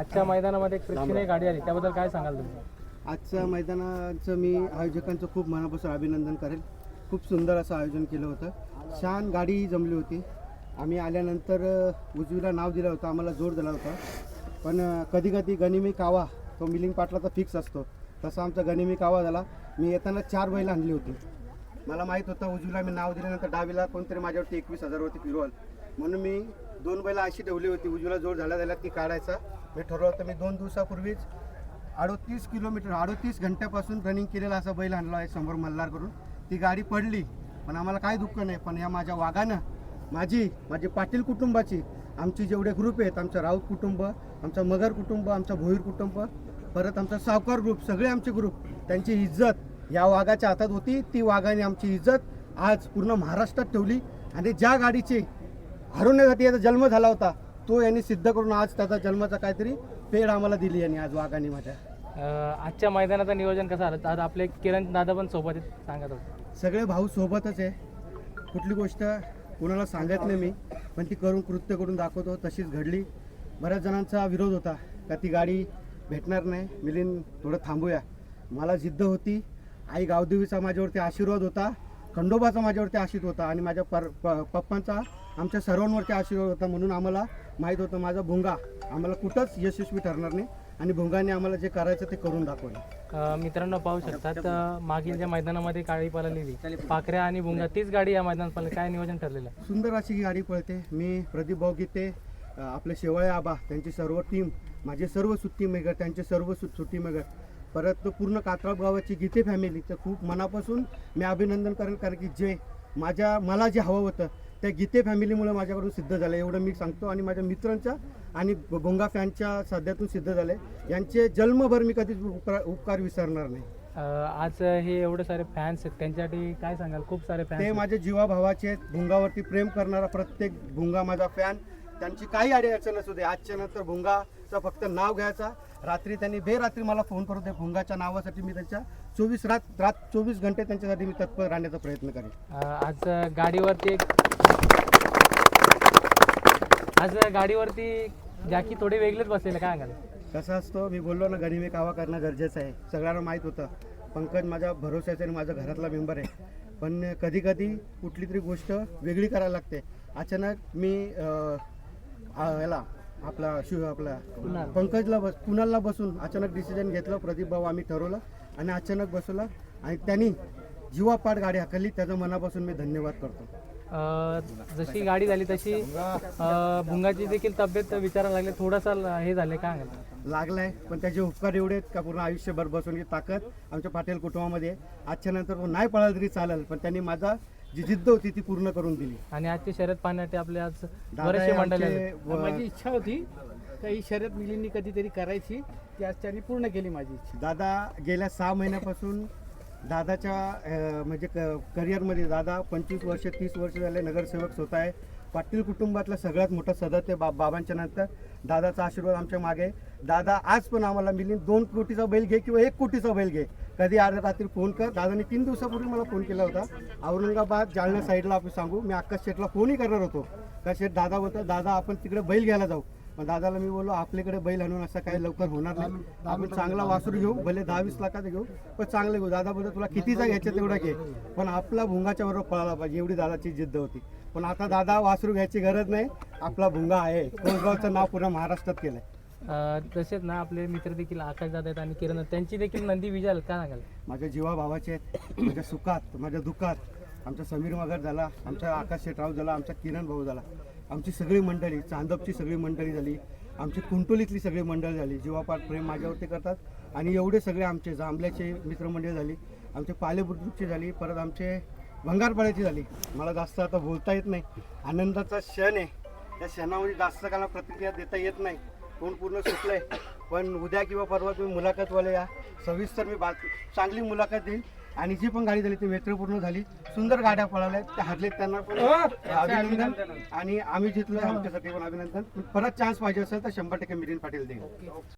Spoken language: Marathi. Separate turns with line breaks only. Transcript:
आजच्या मैदानामध्ये एक प्रेक्षणीय गाडी आली. त्याबद्दल काय सांगाल तुम्ही?
आजच्या मैदानाचं मी आयोजकांचं खूप मनापासून अभिनंदन करेल. खूप सुंदर असं आयोजन केलं होतं. छान गाडी जमली होती. आम्ही आल्यानंतर उजवीला नाव दिलं होतं. आम्हाला जोर दिला होता. पण कधी कधी गनिमी कावा तो मिलिंग पाटलाचा फिक्स असतो. तसा आमचा गनिमी कावा झाला. मी येताना चार बैल आणली होती. मला माहीत होतं उजवीला मी नाव दिल्यानंतर डावीला कोणतरी माझ्यावरती एकवीस हजारवरती फिरवल. म्हणून मी दोन बैला अशी ठेवली होती. उजवीला जोर झाला झाला ती काढायचा. मी ठरवलं होतं मी दोन दिवसापूर्वीच अडोतीस किलोमीटर अडोतीस घंट्यापासून रनिंग केलेला असा बैल आणला आहे समोर मल्हार करून ती गाडी पडली पण आम्हाला काय दुःख नाही पण या माझ्या वाघानं माझी माझी पाटील कुटुंबाची आमची जेवढे ग्रुप आहेत आमचं राऊत कुटुंब आमचं मगर कुटुंब आमचं भोईर कुटुंब परत आमचा सावकार ग्रुप सगळे आमचे ग्रुप त्यांची इज्जत या वाघाच्या हातात होती ती वाघाने आमची इज्जत आज पूर्ण महाराष्ट्रात ठेवली. आणि ज्या गाडीची हरवण्यासाठी याचा जन्म झाला होता तो यांनी सिद्ध करून आज त्याचा जन्माचा काहीतरी पेड आम्हाला दिली यांनी आज वाघाने माझ्या
आजच्या मैदानाचं नियोजन कसं आलं आज आपले किरण दादा पण सोबत आहेत सांगत होते.
सगळे भाऊ सोबतच आहे. कुठली गोष्ट कुणाला सांगत नाही मी पण ती करून कृत्य करून दाखवतो. तशीच घडली. बऱ्याच जणांचा विरोध होता का ती गाडी भेटणार नाही. मिलिंद थोडं थांबूया. मला जिद्द होती. आई गावदेवीचा माझ्यावरती आशीर्वाद होता. खंडोबाचा माझ्यावरती आशीर्वाद होता आणि माझ्या पर पप्पांचा आमच्या सर्वांवरती आशीर्वाद होता म्हणून आम्हाला माहीत होतं माझा भुंगा आम्हाला कुठंच यशस्वी ठरणार नाही आणि भुंगाने आम्हाला जे करायचं ते करून दाखवलं.
अं, मित्रांनो पाहू शकतात अं, मागील ज्या मैदानामध्ये काळी पळालेली पाखऱ्या आणि भुंगा तीच गाडी या मैदानात पळाली. काय नियोजन ठरलेलं?
सुंदर अशी ही गाडी पळते. मी प्रदीप भाऊ गीते अ, आपले शेवाळे आबा त्यांची सर्व टीम माझे सर्व सुट्टी मेकर त्यांचे सर्व सु सुट्टी मेकर परत पूर्ण कात्राळ गावाची गीते फॅमिलीचं खूप मनापासून मी अभिनंदन करेन कारण की जे माझ्या मला जे हवं होतं त्या गीते फॅमिलीमुळे माझ्याकडून सिद्ध झालं. एवढं मी सांगतो. आणि माझ्या मित्रांच्या आणि भोंगा फॅनच्या साध्यातून सिद्ध झाले. यांचे जन्मभर मी कधीच उपकार उपकार विसरणार नाही.
आज हे एवढे सारे फॅन्स आहेत. त्यांच्यासाठी काय सांगाल? खूप सारे
ते
फॅन्स
माझे जीवाभावाचे आहेत. भुंगावरती प्रेम करणारा प्रत्येक भुंगा माझा फॅन त्यांची काही अडी अडचण असू दे. आजच्या नंतर भुंगाचं फक्त नाव घ्यायचा. रात्री त्यांनी बेरात्री मला फोन करत होते भुंगाच्या नावासाठी मी त्यांच्या चोवीस रात रात चोवीस घंटे त्यांच्यासाठी मी तत्पर राहण्याचा प्रयत्न करेन.
आज गाडीवरती एक आज गाडीवरती जॅकी थोडे वेगळेच बसलेले काय सांगाल
कसं असतो मी बोललो ना गनिमे कावा करणं गरजेचं आहे. सगळ्यांना माहीत होतं. पंकज माझ्या भरोश्याचा आणि माझा घरातला मेंबर आहे. पण कधी कधी कुठली तरी गोष्ट वेगळी करायला लागते. अचानक मी याला आपला शिव आपला
कुणाल.
पंकजला बस कुणालला बसून अचानक डिसिजन घेतलं प्रदीप भाऊ आम्ही ठरवलं आणि अचानक बसवलं आणि त्यांनी जीवापाड गाडी हाकलली. त्याचा मनापासून मी धन्यवाद करतो.
जशी गाडी झाली तशी भुंगाची देखील तब्येत विचारायला लागली. थोडासा हे झाले काय
लागलाय पण त्याचे उपकार एवढे आहेत का पूर्ण आयुष्यभर बसून ताकद आमच्या पाटील कुटुंबामध्ये. आजच्या नंतर तो नाही पळाला तरी चालेल पण त्यांनी माझा जी जिद्द होती ती पूर्ण करून दिली.
आणि आजची शर्यत पाहण्यासाठी आपले आज बरेचसे
हे
मंडळी
माझी इच्छा होती का ही शर्यत मिलींनी कधीतरी करायची ती आज त्यांनी पूर्ण केली माझी इच्छा.
दादा गेल्या सहा महिन्यापासून दादाच्या म्हणजे क करिअरमध्ये दादा पंचवीस वर्ष तीस वर्ष झाले नगरसेवक स्वतः आहे. पाटील कुटुंबातला सगळ्यात मोठा सदस्य बा बाबांच्या नंतर दादाचा आशीर्वाद आमच्या मागे. दादा आज पण आम्हाला मिली दोन कोटीचा बैल घे किंवा एक कोटीचा बैल घे. कधी अर्ध्या रात्री फोन कर. दादाने तीन दिवसापूर्वी मला फोन केला होता. औरंगाबाद जालना साईडला आपण सांगू. मी आकाश शेठला फोनही करणार होतो. का शेठ दादा होता. दादा आपण तिकडे बैल घ्यायला जाऊ. पण दादाला मी बोललो आपल्याकडे बैल आणून असं काही लवकर होणार नाही. आपण चांगला वासरू घेऊ भले दहा वीस लाखाचा घेऊ पण चांगलं घेऊ. दादा बोलतो तुला कितीचा घ्यायचा तेवढा घे. पण आपला भुंगाच्या बरोबर पळाला पाहिजे एवढी दादाची जिद्द होती. पण आता दादा वासरू घ्यायची गरज नाही आपला भुंगा आहे. कोसगावचं नाव पूर्ण महाराष्ट्रात केलंय.
तसेच ना आपले मित्र देखील आकाश दादा आहेत आणि किरण. त्यांची देखील नंदी विजय काय सांगाल
माझ्या जीवा भावाचे आहेत माझ्या सुखात माझ्या दुःखात. आमचा समीर मगर झाला आमचा आकाश शेटराव झाला आमचा किरण भाऊ झाला. आमची सगळी मंडळी चांदपची सगळी मंडळी झाली आमची कुंटोलीतली सगळी मंडळी झाली जीवापाठ प्रेम माझ्यावरती करतात आणि एवढे सगळे आमचे जांभल्याचे मित्रमंडळी झाली आमचे पालेबुद्रुकची झाली परत आमचे भंगारपाड्याची झाली. मला जास्त आता बोलता येत नाही. आनंदाचा क्षण आहे. त्या क्षणामध्ये जास्त काला प्रतिक्रिया देता येत नाही. कोण पूर्ण सुटलंय. पण उद्या किंवा परवा तुम्ही मुलाखतवाले या. सविस्तर मी बात चांगली मुलाखत देईल. आणि जी पण गाडी झाली ती मैत्रीपूर्ण झाली. सुंदर गाड्या पळाल्या त्या हरलेत त्यांना पण. अभिनंदन. आणि आम्ही जिंकलो आमच्यासाठी पण अभिनंदन. परत चान्स पाहिजे असेल तर शंभर टक्के मिलिंद पाटील देईल.